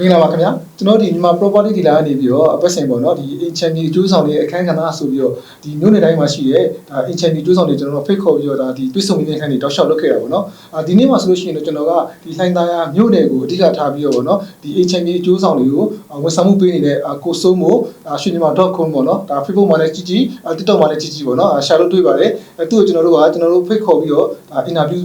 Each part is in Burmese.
မင်္ဂလာပါခင်ဗျာကျွန်တော်ဒီမြန်မာ property dealer ကနေပြီးတော့အပတ်စဉ်ပေါ့နော်ဒီ HMB အကျိုးဆောင်တွေအခန်းကဏ္ဍဆိုပြီးတော့ဒီမြို့နယ်တိုင်းမှာရှိတဲ့ဒါ HMB အကျိုးဆောင်တွေကျွန်တော်တို့ဖိတ်ခေါ်ပြီးတော့ဒါဒီတွစ်ဆုံနေတဲ့အခန်းတွေတောက်လျှောက်လုပ်ခဲ့တာပေါ့နော်အာဒီနေ့မှာဆိုလို့ရှိရင်တော့ကျွန်တော်ကဒီလှိုင်းသားရမြို့နယ်ကိုအဓိကထားပြီးတော့ပေါ့နော်ဒီ HMB အကျိုးဆောင်တွေကိုဝန်ဆောင်မှုပေးနေတဲ့ကိုစိုးမို့ရွှေမြန်မာ .com ပေါ့နော်ဒါ Facebook မှာလည်းကြည့်ကြည့် TikTok မှာလည်းကြည့်ကြည့်ပေါ့နော်ရှာလို့တွေ့ပါတယ်အဲသူ့ကိုကျွန်တော်တို့ကကျွန်တော်တို့ဖိတ်ခေါ်ပြီးတော့ဒါ interview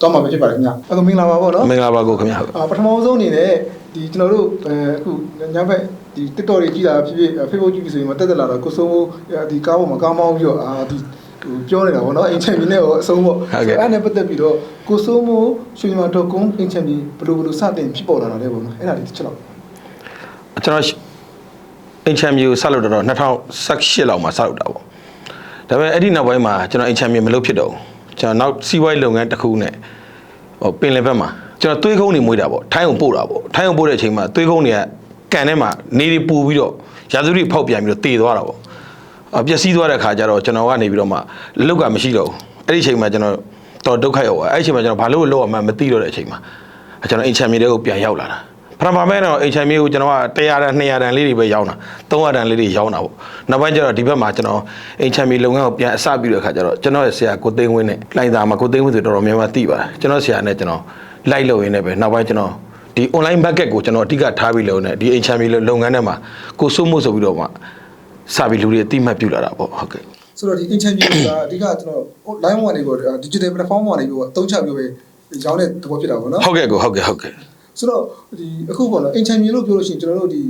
တော့မှာပဲဖြစ်ပါတယ်ခင်ဗျာအဲ့တော့မင်္ဂလာပါပေါ့နော်မင်္ဂလာပါကိုခင်ဗျာဟုတ်အာပထမဆုံးအနေနဲ့ ဒီကျွန်တော်တို့အဲအခုညဘက်ဒီ TikTok တွေကြည့်တာဖြစ်ဖြစ် Facebook ကြည့်ပြီးဆိုရင်မတက်တက်လာတော့ကိုစိုးမိုးဒီကားပေါ်မှာကားမောင်းပြီးတော့အာဒီဟိုပြောနေတာပေါ့နော်အင်ချန်မီနဲ့အဆုံးပေါ့အဲ့နဲ့ပတ်သက်ပြီးတော့ကိုစိုးမိုးရွှေမြန်မာ .com အင်ချန်မီဘယ်လိုဘယ်လိုစတင်ဖြစ်ပေါ်လာတာလဲပေါ့နော်အဲ့ဒါလေးတစ်ချက်တော့ကျွန်တော်အင်ချမ်မီကိုဆက်လုပ်တော့2018လောက်မှာဆက်လုပ်တာပေါ့ဒါပေမဲ့အဲ့ဒီနောက်ပိုင်းမှာကျွန်တော်အင်ချမ်မီမလုပ်ဖြစ်တော့ဘူးကျွန်တော်နောက်စီးပွားရေးလုပ်ငန်းတစ်ခုနဲ့ဟိုပင်လယ်ဘက်မှာ ကျွန်တော်သွေးခုံးနေမွေးတာပေါ့ထိုင်းအောင်ပို့တာပေါ့ထိုင်းအောင်ပို့တဲ့အချိန်မှာသွေးခုံးတွေကကန်ထဲမှာနေတွေပူပြီးတော့ရာသီတွေဖောက်ပြန်ပြီးတော့တေသွားတာပေါ့အပျက်စီးသွားတဲ့ခါကျတော့ကျွန်တော်ကနေပြီးတော့မှလုတ်ကမရှိတော့ဘူးအဲ့ဒီအချိန်မှာကျွန်တော်တော်ဒုက္ခရောက်သွားအဲ့ဒီအချိန်မှာကျွန်တော်ဘာလို့လောက်အောင်မှမသိတော့တဲ့အချိန်မှာကျွန်တော်အင်ချမ်မီတွေကိုပြန်ရောက်လာတာပထမပိုင်းတော့ HMA ကိုကျွန်တော်က100တန်200တန်လေးတွေပဲရောင်းတာ300တန်လေးတွေရောင်းတာပေါ့နောက်ပိုင်းကျတော့ဒီဘက်မှာကျွန်တော် HMA လုပ်ငန်းကိုပြန်အစပြုတဲ့အခါကျတော့ကျွန်တော်ရဲ့ဆရာကိုသိန်းဝင်းနဲ့လိုင်သာမှာကိုသိန်းဝင်းဆိုတော်တော်များများသိပါတယ်ကျွန်တော်ဆရာနဲ့ကျွန်တော် လိုက်လုပ်ရင်းနဲ့ပဲနောက်ပိုင်းကျွန်တော်ဒီ online market ကိုကျွန်တော်အဓိကထားပြီးလုပ်နေဒီ HMA လုပ်ငန်းထဲမှာကိုစိုးမို့ဆိုပြီးတော့မှစပြီးလူတွေအတိမတ်ပြုလာတာပေါ့ဟုတ်ကဲ့ဆိုတော့ဒီအင်ချန်မီကအဓိကကျွန်တော် line ပေါ်ကနေပေါ့ digital platform ပေါ်နေပြီးတော့အသုံးချပြီးပဲရောင်းတဲ့သဘောဖြစ်တာပေါ့နော်ဟုတ်ကဲ့ကိုဟုတ်ကဲ့ဟုတ်ကဲ့ဆိုတော့ဒီအခုပေါ့နော်အင်ချန်မီလို့ပြောလို့ရှိရင်ကျွန်တော်တို့ဒီ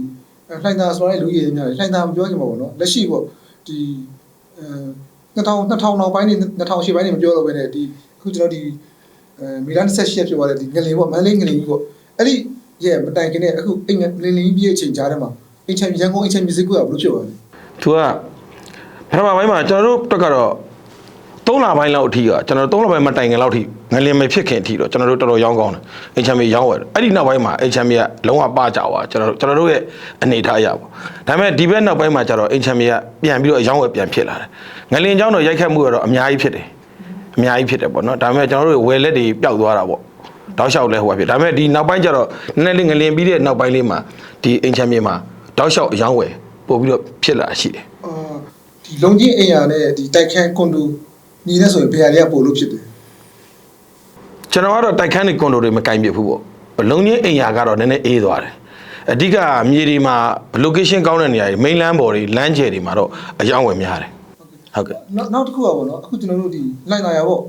လှိုင်သာဆိုတဲ့လူကြီးတွေများတယ်လှိုင်သာမပြောခင်ပါပေါ့နော်လက်ရှိပေါ့ဒီအဲ2000 2000နောက်ပိုင်းနေ2000ရှေ့ပိုင်းနေမပြောတော့ဘဲနဲ့ဒီအခုကျွန်တော်ဒီ အဲမီလန်28ဖြစ်သွားတဲ့ဒီငလင်ပေါ့မန်လေးငလင်ကြီးပေါ့အဲ့ဒီရဲ့မတိုင်ခင်နဲ့အခုအိမ်ငလင်ကြီးပြည့်အချိန်ကြားထဲမှာအင်ချန်ရန်ကုန်အင်ချန် music ကဘယ်လိုဖြစ်သွားလဲသူကပထမပိုင်းမှာကျွန်တော်တို့တက်ကတော့3လပိုင်းလောက်အထိကကျွန်တော်တို့3လပိုင်းမတိုင်ခင်လောက်အထိငလင်မဖြစ်ခင်အထိတော့ကျွန်တော်တို့တော်တော်ရောင်းကောင်းတယ်အင်ချန်မီရောင်းရတယ်အဲ့ဒီနောက်ပိုင်းမှာအင်ချန်မီကလုံးဝပကြသွားကျွန်တော်တို့ကျွန်တော်တို့ရဲ့အနေထားရပါဒါပေမဲ့ဒီဘက်နောက်ပိုင်းမှာကျတော့အင်ချန်မီကပြန်ပြီးတော့ရောင်းဝယ်ပြန်ဖြစ်လာတယ်ငလင်ကြောင်းတော့ရိုက်ခတ်မှုကတော့အများကြီးဖြစ်တယ် အများကြီးဖြစ်တယ်ပေါ့နော်ဒါပေမဲ့ကျွန်တော်တို့ဝယ်လက်တွေပျောက်သွားတာပေါ့တောက်လျှောက်လဲဟိုပါဖြစ်ဒါပေမဲ့ဒီနောက်ပိုင်းကျတော့နည်းနည်းလေးငလင်ပြီးတဲ့နောက်ပိုင်းလေးမှာဒီအင်ချမ်မီမှာတောက်လျှောက်အရောင်းဝယ်ပို့ပြီးတော့ဖြစ်လာရှိတယ်အာဒီလုံကြီးအိမ်ယာနဲ့ဒီတိုက်ခန်းကွန်ဒိုညီနေဆိုရင်ဘယ်ဟာလေးကပို့လို့ဖြစ်တယ်ကျွန်တော်ကတော့တိုက်ခန်းတွေကွန်ဒိုတွေမကင်ပြဘူးပေါ့လုံကြီးအိမ်ယာကတော့နည်းနည်းအေးသွားတယ်အဓိကမြေဒီမှာ location ကောင်းတဲ့နေရာတွေ main land ပေါ်တွေလမ်းကျယ်တွေမှာတော့အယောင်းဝယ်များတယ် ဟုတ်ကဲ့နောက်နောက်တစ်ခုကပေါ့နော်အခုကျွန်တော်တို့ဒီလှိုင်သာယာပေါ့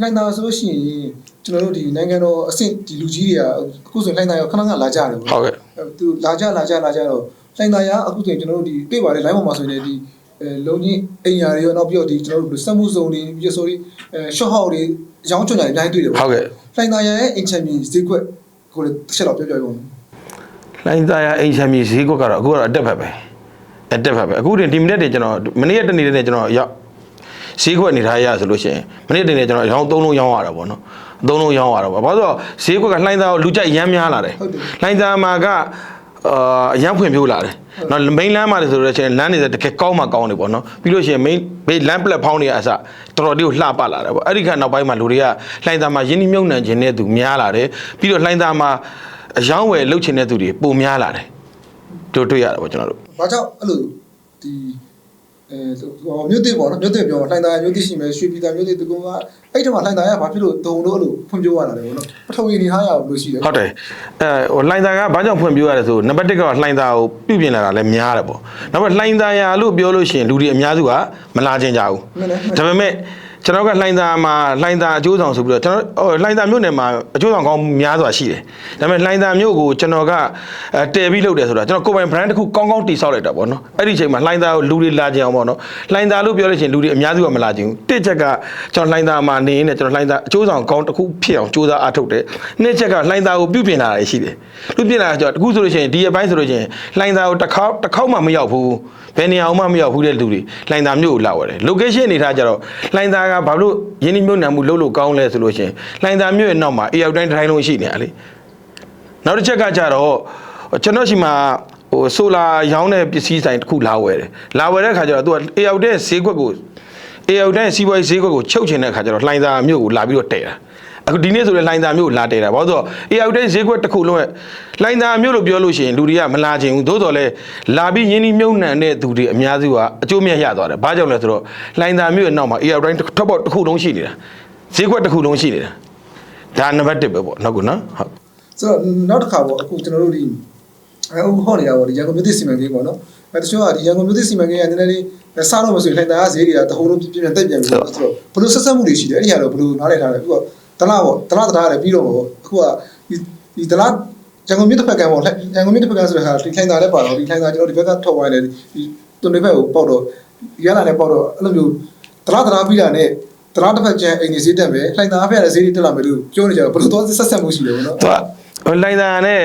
လှိုင်သာယာဆိုလို့ရှိရင်ကျွန်တော်တို့ဒီနိုင်ငံတော်အဆင့်ဒီလူကြီးတွေကအခုဆိုရင်လှိုင်သာယာခဏခဏလာကြတယ်ပေါ့ဟုတ်ကဲ့သူလာကြလာကြလာကြတော့လှိုင်သာယာအခုဆိုရင်ကျွန်တော်တို့ဒီတွေ့ပါတယ် line ပေါ်မှာဆိုရင်ဒီအဲလုံကြီးအိမ်ယာတွေရောနောက်ပြီးတော့ဒီကျွန်တော်တို့စက်မှုစုံတွေပြီးတော့ဆိုဒီအဲ short house တွေရောင်းချွန်ကြတွေအများကြီးတွေ့တယ်ပေါ့ဟုတ်ကဲ့လှိုင်သာယာရဲ့ interview ဈေးကွက်ကိုလည်းတစ်ချက်တော့ပြောပြရုံလိုင်းသားရအိမ်ချမ်းမြေဈေးကွက်ကတော့အခုကတော့အတက်ဖက်ပဲ အတက်ဖက်ပဲအခုတင်ဒီမိနစ်တွေကျွန်တော်မနေ့ရက်တနေ့တည်းနဲ့ကျွန်တော်ရောက်ဈေးကွက်အနေထားရဆိုလို့ရှိရင်မနေ့တနေ့ကျွန်တော်ရောင်းသုံးလုံးရောင်းရတာပေါ့နော်သုံးလုံးရောင်းရတာပေါ့ဘာလို့ဆိုတော့ဈေးကွက်ကလှိုင်းသားကိုလူကြိုက်ရမ်းများလာတယ်ဟုတ်တယ်လှိုင်းသားမှာကအာအရန်ဖွင့်ပြိုးလာတယ်နော် main လမ်းမှာလေဆိုတော့ချင်းလမ်းနေတကယ်ကောင်းမှကောင်းတယ်ပေါ့နော်ပြီးလို့ရှိရင် main ဘေးလမ်း platform တွေကအစတော်တော်လေးကိုလှပလာတယ်ပေါ့အဲ့ဒီခါနောက်ပိုင်းမှာလူတွေကလှိုင်းသားမှာယင်းနှမြုံနှံခြင်းတဲ့သူများလာတယ်ပြီးတော့လှိုင်းသားမှာအယောင်းဝယ်လှုပ်ခြင်းတဲ့သူတွေပုံများလာတယ်တို့တွေ့ရတာပေါ့ကျွန်တော်တို့။ ဘာကြောင့်အဲ့လိုဒီအဲဟိုမြို့တစ်ပေါ့နော်မြို့တစ်ပြောလှိုင်သာယာမြို့တစ်ရှိမယ်ရွှေပြည်သာမြို့တစ်တကုံကအဲ့ဒီမှာလှိုင်သာယာဘာဖြစ်လို့တုံလို့အဲ့လိုဖွံ့ဖြိုးရတာလဲပေါ့နော်ပထဝီနေထားရအောင်လို့ရှိတယ်ဟုတ်တယ်အဲဟိုလှိုင်းသားကဘာကြောင့်ဖွင့်ပြရလဲဆိုနံပါတ်1ကလှိုင်းသားကိုပြုပြင်လာတာလည်းများတယ်ပေါ့နောက်ပြီးလှိုင်းသားရလို့ပြောလို့ရှိရင်လူတွေအများစုကမလာခြင်းကြဘူးမှန်တယ်မှန်တယ်ဒါပေမဲ့ ကျွန်တော်ကလှိုင်းသားမှာလှိုင်းသားအကျိုးဆောင်ဆိုပြီးတော့ကျွန်တော်ဟိုလှိုင်းသားမြို့နယ်မှာအကျိုးဆောင်ကောင်းများစွာရှိတယ်ဒါပေမဲ့လှိုင်းသားမြို့ကိုကျွန်တော်ကအဲတည်ပြီးလုပ်တယ်ဆိုတာကျွန်တော်ကိုယ်ပိုင် brand တစ်ခုကောင်းကောင်းတည်ဆောက်လိုက်တာပေါ့နော်အဲ့ဒီအချိန်မှာလှိုင်းသားကိုလူတွေလာခြင်းအောင်ပေါ့နော်လှိုင်းသားလို့ပြောလို့ရှိရင်လူတွေအများစုကမလာခြင်းဘူးတစ်ချက်ကကျွန်တော်လှိုင်းသားမှာနေနေကျွန်တော်လှိုင်းသားအကျိုးဆောင်ကောင်းတစ်ခုဖြစ်အောင်ကြိုးစားအားထုတ်တယ်နှစ်ချက်ကလှိုင်းသားကိုပြုပြင်လာတာရှိတယ်ပြုပြင်လာတာကျတော့တခုဆိုလို့ရှိရင်ဒီအပိုင်းဆိုလို့ရှိရင်လှိုင်းသားကိုတစ်ခေါက်တစ်ခေါက်မှမရောက်ဘူးဘယ်နေရာမှမရောက်ဘူးတဲ့လူတွေလှိုင်းသားမြို့ကိုလာဝယ်တယ် location အနေထားကျတော့လှိုင်းသားကဘာလို့ရင်းနှီးမြှုပ်နှံမှုလုပ်လို့ကောင်းလဲဆိုလို့ရှိရင်လှိုင်းသားမြို့ရဲ့နောက်မှာအေရောက်တိုင်းတိုင်းလုံးရှိနေတာလေနောက်တစ်ချက်ကကျတော့ကျွန်တော်ရှိမှာဟိုဆိုလာရောင်းတဲ့ပစ္စည်းဆိုင်တစ်ခုလာဝယ်တယ်လာဝယ်တဲ့ခါကျတော့သူကအေရောက်တဲ့ဈေးကွက်ကိုအေရောက်တိုင်းစီးပွားရေးဈေးကွက်ကိုချုပ်ချင်တဲ့ခါကျတော့လှိုင်းသားမြို့ကိုလာပြီးတော့တည်တာ အခုဒီနေ့ဆိုရင်လှိုင်းသာမျိုးကိုလာတဲတာဘာလို့လဲဆိုတော့ AI တိုင်းဈေးကွက်တစ်ခုလုံးရဲ့လှိုင်းသာမျိုးလို့ပြောလို့ရှိရင်လူတွေကမလာချင်ဘူးသို့တော်လဲလာပြီးရင်းနှီးမြုပ်နှံတဲ့သူတွေအများစုကအကျိုးမြတ်ရသွားတယ်ဘာကြောင့်လဲဆိုတော့လှိုင်းသာမျိုးရဲ့နောက်မှာ AI တိုင်းထပ်ပေါက်တစ်ခုလုံးရှိနေတာဈေးကွက်တစ်ခုလုံးရှိနေတာဒါနံပါတ်1ပဲပေါ့နောက်ကနော်ဟုတ်ဆိုတော့နောက်တစ်ခါပေါ့အခုကျွန်တော်တို့ဒီအဲဟိုဟောနေတာပေါ့ဒီရန်ကုန်မြို့သစ်စီမံကိန်းပေါ့နော်အဲတချို့ကဒီရန်ကုန်မြို့သစ်စီမံကိန်းကနည်းနည်းလေးစားတော့မဆိုရင်လှိုင်သာဈေးတွေကတဟုန်လုံးပြပြပြန်တက်ပြန်ပြီးတော့ဆိုတော့ဘလို့ဆက်ဆက်မှုတွေရှိတယ်အဲ့ဒီဟာတော့ဘလို့နားလည်ထားတယ်အခုက တလားပေါ့တလားတလားလည်းပြီးတော့ပေါ့အခုကဒီဒီတလားရန်ကုန်မြို့တစ်ဖက်ကပေါ့ရန်ကုန်မြို့တစ်ဖက်ကဆိုတဲ့ဟာဒီလှိုင်သာလည်းပါတော့ဒီလှိုင်သာကျွန်တော်ဒီဘက်ကထုတ်သွားတယ်ဒီတုန်တွေဘက်ကိုပေါက်တော့ရလာလည်းပေါက်တော့အဲ့လိုမျိုးတလားတလားပြီးတာနဲ့တလားတစ်ဖက်ကျန်အိမ်ကြီးဈေးတက်မယ်လှိုင်သာအဖက်လည်းဈေးတွေတက်လာမယ်လို့ပြောနေကြတော့ဘလို့တော့ဆက်ဆက်မှုရှိတယ်ပေါ့နော်သူကလိုင်းသာနဲ့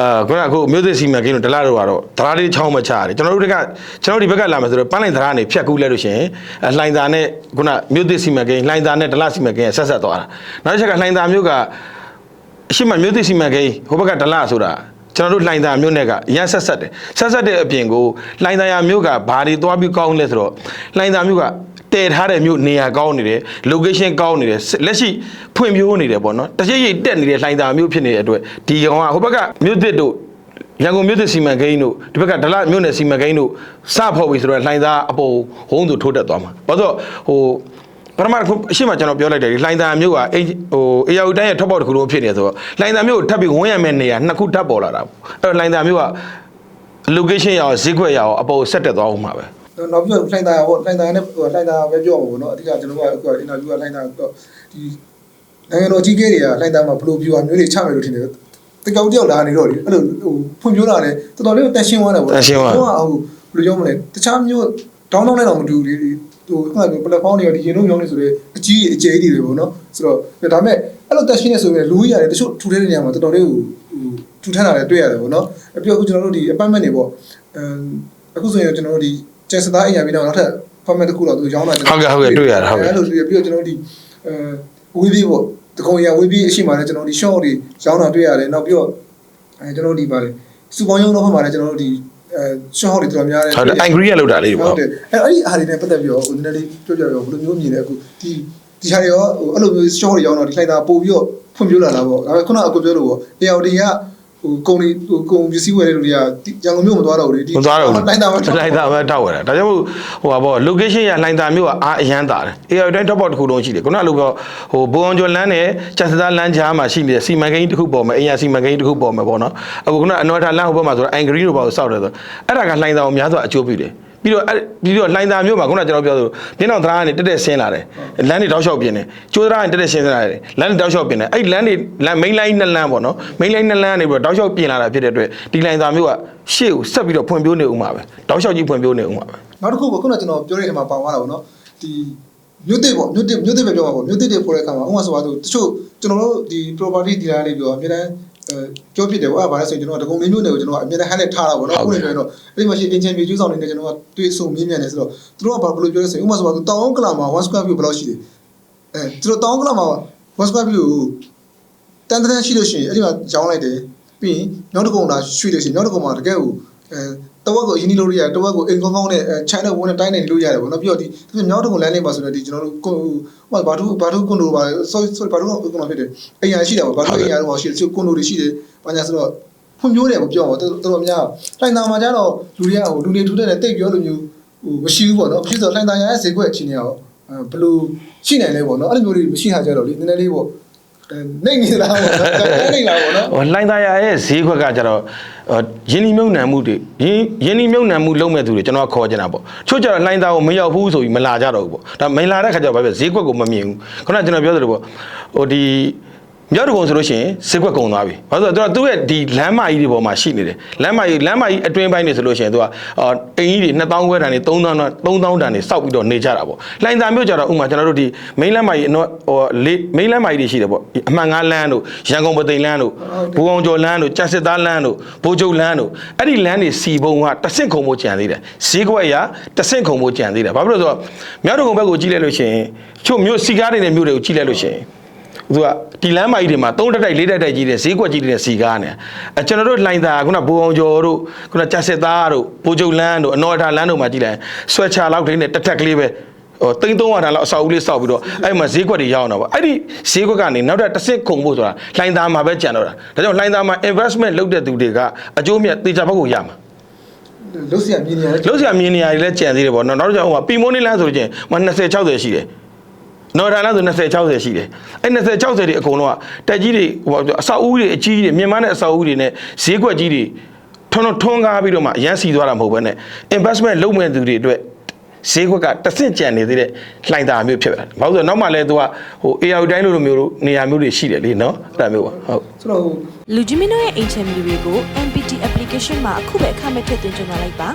အာခုနကအခုမြို့သစ်စီမံကိန်းတို့ဒလာတို့ကတော့ဒလာလေးချောင်းမချရတယ်ကျွန်တော်တို့တွေကကျွန်တော်တို့ဒီဘက်ကလာမယ်ဆိုတော့ပန်းလိုင်ဒလာနေဖြတ်ကူးလဲလို့ရှိရင်အလှိုင်းသာနဲ့ခုနမြို့သစ်စီမံကိန်းလှိုင်းသာနဲ့ဒလာစီမံကိန်းကဆက်ဆက်သွားတာနောက်တစ်ချက်ကလှိုင်းသာမြို့ကအရှိမမြို့သစ်စီမံကိန်းဟိုဘက်ကဒလာဆိုတာကျွန်တော်တို့လှိုင်းသာမြို့နယ်ကရန်ဆက်ဆက်တယ်ဆက်ဆက်တဲ့အပြင်ကိုလှိုင်းသာရမြို့ကဘာတွေသွားပြီးကောင်းလဲဆိုတော့လှိုင်းသာမြို့က တည်ထားတဲ့မြို့နေရာကောင်းနေတယ် location ကောင်းနေတယ်လက်ရှိဖွံ့ဖြိုးနေတယ်ပေါ့နော်တချိတ်ရိတ်တက်နေတဲ့လှိုင်းသာမြို့ဖြစ်နေတဲ့အတွက်ဒီကောင်ကဟိုဘက်ကမြို့သစ်တို့ရန်ကုန်မြို့သစ်စီမံကိန်းတို့ဒီဘက်ကဒလမြို့နယ်စီမံကိန်းတို့စဖောက်ပြီဆိုတော့လှိုင်းသာအပေါ်ဟုံးသူထိုးတက်သွားမှာဘာလို့ဟိုပထမတစ်ခုအရှိမကျွန်တော်ပြောလိုက်တယ်ဒီလှိုင်းသာမြို့ကအေဟိုအေယာဝတီတိုင်းရဲ့ထောက်ပေါက်တစ်ခုလုံးဖြစ်နေဆိုတော့လှိုင်းသာမြို့ကိုထပ်ပြီးဝန်းရံမဲ့နေရာနှစ်ခုထပ်ပေါ်လာတာပေါ့အဲ့တော့လှိုင်းသာမြို့က location ရအောင်ဈေးကွက်ရအောင်အပေါ်ဆက်တက်သွားအောင်မှာပဲ နောက်ပြီးတော့လှိုင်သာပေါ့လှိုင်သာနဲ့ဟိုလှိုင်သာပဲပြောမှာပေါ့နော်အဓိကကျွန်တော်ကအခုအင်တာဗျူးကလှိုင်သာတော့ဒီနိုင်ငံတော်ကြီးကဲတွေကလှိုင်သာမှာဘလိုဗျူဟာမျိုးတွေချမယ်လို့ထင်တယ်တကောက်တယောက်လာနေတော့လေအဲ့လိုဟိုဖွံ့ဖြိုးလာတယ်တော်တော်လေးကိုတက်ရှင်းသွားတယ်ပေါ့ဟိုဟိုဘယ်လိုပြောမလဲတခြားမျိုးတောင်းတောင်းလိုက်တော့မတူဘူးလေဟိုခုနက platform တွေဒီရင်လုံးရောင်းနေဆိုတဲ့အကြီးအကျယ်ကြီးတွေပေါ့နော်ဆိုတော့ဒါပေမဲ့အဲ့လိုတက်ရှင်းနေဆိုရင်လူကြီးရတယ်တချို့ထူတဲ့နေရာမှာတော်တော်လေးကိုထူထမ်းလာတယ်တွေ့ရတယ်ပေါ့နော်အပြည့်အခုကျွန်တော်တို့ဒီ apartment တွေပေါ့အဲအခုဆိုရင်ကျွန်တော်တို့ဒီ ကျက်စသားအိမ်ရပြီးတော့နောက်ထပ် format တစ်ခုတော့သူရောင်းလာကျွန်တော်အဲ့လိုပြီးတော့ကျွန်တော်ဒီအဲဝေးပြီးပေါ့တကုံရဝေးပြီးအရှိမှလည်းကျွန်တော်ဒီ short တွေရောင်းတာတွေ့ရတယ်နောက်ပြီးတော့အဲကျွန်တော်ဒီပါလေစူပေါင်းရုံတော့ဖက်မှာလည်းကျွန်တော်တို့ဒီအဲ short တွေတော်တော်များတယ်ဟုတ်တယ် angry ရလောက်တာလေးတွေဟုပေါ့တ်တယ်အဲအဲ့ဒီအားတွေနဲ့ပတ်သက်ပြီးတော့ဟိုနည်းနည်းလေးပြောပြပြဘယ်လိုမျိုးမြင်လဲအခုဒီဒီဟာတွေရောဟိုအဲ့လိုမျိုး short တွေရောင်းတော့ဒီလိုက်တာပို့ပြီးတော့ဖွံ့ဖြိုးလာတာပေါ့ဒါပေမဲ့ခုနကကိုပြောလို့ပေါ့ AOD က ဟိုကုံဒီဟိုကုံပစ္စည်းဝယ်တဲ့လူတွေကရန်ကုန်မြို့မသွားတော့ဘူးလေဒီမသွားတော့ဘူးလိုက်တာမလိုက်တာပဲတောက်ရတာဒါကြောင့်မို့ဟိုပါပေါ့ location ရလှိုင်တာမျိုးကအားအရန်တာတယ် AI တိုင်း top တစ်ခုလုံးရှိတယ်ခုနကလိုပေါ့ဟိုဘုံအောင်ကျော်လမ်းနဲ့ချက်စသားလမ်းကြားမှာရှိနေတဲ့စီမံကိန်းတစ်ခုပေါ်မှာအရင်စီမံကိန်းတစ်ခုပေါ်မှာပေါ့နော်အခုခုနအနော်ထာလမ်းဟိုဘက်မှာဆိုတော့ angry တို့ပါကိုစောက်တယ်ဆိုအဲ့ဒါကလှိုင်တာကိုများစွာအကျိုးပြုတယ် ပြီးတော့အဲ့ပြီးတော့လှိုင်တာမျိုးမှာခုနကျွန်တော်ပြောသလိုပြင်းအောင်သရားကနေတက်တက်ဆင်းလာတယ်လမ်းတွေတောက်လျှောက်ပြင်းတယ်ကျိုးသရားကနေတက်တက်ဆင်းလာတယ်လမ်းတွေတောက်လျှောက်ပြင်းတယ်အဲ့လမ်းတွေလမ်း main line နှစ်လမ်းပေါ့နော် main line နှစ်လမ်းနေပြီးတော့တောက်လျှောက်ပြင်းလာတာဖြစ်တဲ့အတွက်ဒီလှိုင်တာမျိုးကရှေ့ကိုဆက်ပြီးတော့ဖွံ့ဖြိုးနေဦးမှာပဲတောက်လျှောက်ကြီးဖွံ့ဖြိုးနေဦးမှာပဲနောက်တစ်ခုပေါ့ခုနကကျွန်တော်ပြောတဲ့အချိန်မှာပါသွားတာပေါ့နော်ဒီမြို့တစ်ပေါ့မြို့တစ်မြို့တစ်ပဲပြောမှာပေါ့မြို့တစ်တွေပို့တဲ့အခါမှာဥပမာဆိုပါဆိုတချို့ကျွန်တော်တို့ဒီ property dealer လေးပြောအမြဲတမ်း အဲပြောဖြစ်တယ်ပေါ့အဲ့ဒါဘာလဲဆိုရင်ကျွန်တော်ကဒဂုံလေးမြို့နယ်ကိုကျွန်တော်ကအမြဲတမ်း highlight ထားတာပေါ့နော်ဟုခုတ်နကဲ့ကပြောရင်တော့အဲ့ဒီမှာရှိ engine မြေကျူးဆောင်နေတယ်ကျွန်တော်ကတွေ့ဆုံမြင်းမြန်တယ်ဆိုတော့သူတို့ကဘာဘယ်လိုပြောလဲဆိုရင်ဥပမာဆိုပါဆိုတောင်အောင်ကလာမှာ one square view ဘယ်လောက်ရှိတယ်အဲသူတို့တောင်အောင်ကလာမှာ one square view ကိုတန်တန်ရှိလို့ရှိရင်အဲ့ဒီမှာရောင်းလိုက်တယ်ပြီးရင်နောက်တစ်ကုံလာရွှေ့လို့ရှိရင်နောက်တစ်ကုံမှာတကယ်ကိုအဲ တဝက်ကိုအရင်ကြီးလို့ရတယ်တဝက်ကိုအိမ်ကောင်းကောင်းနဲ့အဲ china ဝန်းနဲ့တိုင်းနေလို့ရတယ်ပေါ့နော်ပြီးတော့ဒီဒီမြောက်တစ်ကုံလမ်းလေးမှာဆိုတော့ဒီကျွန်တော်တို့ကိုဟိုဘာတူဘာတူကွန်ဒိုပါ sorry sorry ဘာတူကွန်ဒိုဖြစ်တယ်အိမ်ရရှိတယ်ပေါ့ဘာတူအိမ်ရတော့ရှိတယ်ကွန်ဒိုတွေရှိတယ်ဘာညာဆိုတော့ဖွံ့ဖြိုးတယ်ကိုပြောအောင်တော်တော်များတိုင်တာမှာကျတော့လူတွေကဟိုလူတွေထူးတဲ့တိတ်ပြောလို့မျိုးဟိုမရှိဘူးပေါ့နော်မရှိတော့တိုင်တာရရဲ့ဈေးကွက်အခြေအနေရောဘယ်လိုရှိနိုင်လဲပေါ့နော်အဲ့လိုမျိုးတွေမရှိတာကြတော့လေနည်းနည်းလေးပေါ့ နေနေလားပေါ့နော်နေလားပေါ့နော်ဟိုလှိုင်းသားရရဲ့ဈေးခွက်ကကြတော့ဟိုယင်းဒီမြုံနှံမှုတွေယင်းယင်းဒီမြုံနှံမှုလုပ်မဲ့သူတွေကျွန်တော်ကခေါ်ကြတာပေါ့ချို့ကြတော့လှိုင်းသားကိုမရောက်ဘူးဆိုပြီးမလာကြတော့ဘူးပေါ့ဒါမလာတဲ့ခါကျတော့ဘာဖြစ်ဈေးကွက်ကိုမမြင်ဘူးခုနကကျွန်တော်ပြောသလိုပေါ့ဟိုဒီ မြောက်တကုံဆိုလို့ရှိရင်ဈေးကွက်ကုန်သွားပြီဘာလို့လဲဆိုတော့သူကသူ့ရဲ့ဒီလမ်းမကြီးတွေပေါ်မှာရှိနေတယ်လမ်းမကြီးလမ်းမကြီးအတွင်းပိုင်းနေဆိုလို့ရှိရင်သူကအော်အင်ကြီးတွေ2000ခွဲတန်တွေ3000 3000တန်တွေစောက်ပြီးတော့နေကြတာပေါ့လှိုင်းသားမျိုးကြတော့ဥမာကျွန်တော်တို့ဒီ main လမ်းမကြီးအနော်ဟိုလေ main လမ်းမကြီးတွေရှိတယ်ပေါ့အမှန်ငါးလမ်းတို့ရန်ကုန်ပသိမ်လမ်းတို့ဘူအောင်ကျော်လမ်းတို့ကျက်စစ်သားလမ်းတို့ဘိုးကျုပ်လမ်းတို့အဲ့ဒီလမ်းတွေစီပုံကတစ်ဆင့်ခုံဖို့ကြံသေးတယ်ဈေးကွက်ရတစ်ဆင့်ခုံဖို့ကြံသေးတယ်ဘာဖြစ်လို့လဲဆိုတော့မြောက်ဒဂုံဘက်ကိုကြည့်လိုက်လို့ရှိရင်ချို့မြို့စီကားတွေနဲ့မြို့တွေကိုကြည့်လိုက်လို့ရှိရင် သူကဒီလမ်းမကြီးတွေမှာ၃တက်တိုက်၄တက်တိုက်ကြီးတဲ့ဈေးကွက်ကြီးတွေနဲ့စီကားနေအကျွန်တော်တို့လှိုင်သာခုနဘူအောင်ကျော်တို့ခုနကြက်စစ်သားတို့ဘိုးချုပ်လန်းတို့အနော်ထာလန်းတို့မှာကြည့်လိုက်ဆွဲချလောက်ထိနဲ့တက်တက်ကလေးပဲဟိုတိမ့်300တာလောက်အဆောက်အဦလေးစောက်ပြီးတော့အဲ့မှာဈေးကွက်တွေရောက်နေတာပေါ့အဲ့ဒီဈေးကွက်ကနေနောက်ထပ်တစ်ဆင့်ခုန်ဖို့ဆိုတာလှိုင်သားမှာပဲကြံတော့တာဒါကြောင့်လှိုင်သားမှာ investment လုပ်တဲ့သူတွေကအကျိုးမြတ်တေချာဘက်ကိုရမှာလုတ်စရာမြင်နေရလုတ်စရာမြင်နေရလည်းကြံသေးတယ်ပေါ့နော်နောက်တစ်ကြောင်ဟိုပီမိုးနေလန်းဆိုလို့ချင်းမ20 60ရှိတယ် နော်ဒါလားဆို20 60ရှိတယ်အဲ့20 60တွေအကုန်လုံးကတက်ကြီးတွေဟိုအဆောက်အဦတွေအကြီးကြီးတွေမြန်မာနဲ့အဆောက်အဦတွေနဲ့ဈေးကွက်ကြီးတွေထွန်းထွန်းကားပြီးတော့မှရမ်းစီသွားတာမဟုတ်ဘဲနဲ့ investment လုပ်မဲ့သူတွေအတွက်ဈေးကွက်ကတစ်ဆင့်ကြံနေသေးတဲ့လှိုင်သာမျိုးဖြစ်လာတယ်။ဘာလို့လဲဆိုတော့နောက်မှလည်းသူကဟို AI တိုင်းလိုလိုမျိုးလိုနေရာမျိုးတွေရှိတယ်လေနော်အဲ့ဒါမျိုးပါဟုတ်ဆိုတော့ဟိုလူကြီးမင်းတို့ရဲ့အိမ်ချမ်းမီတွေကို MPT application မှာအခုပဲအခမဲ့ထည့်သွင်းကြလိုက်ပါ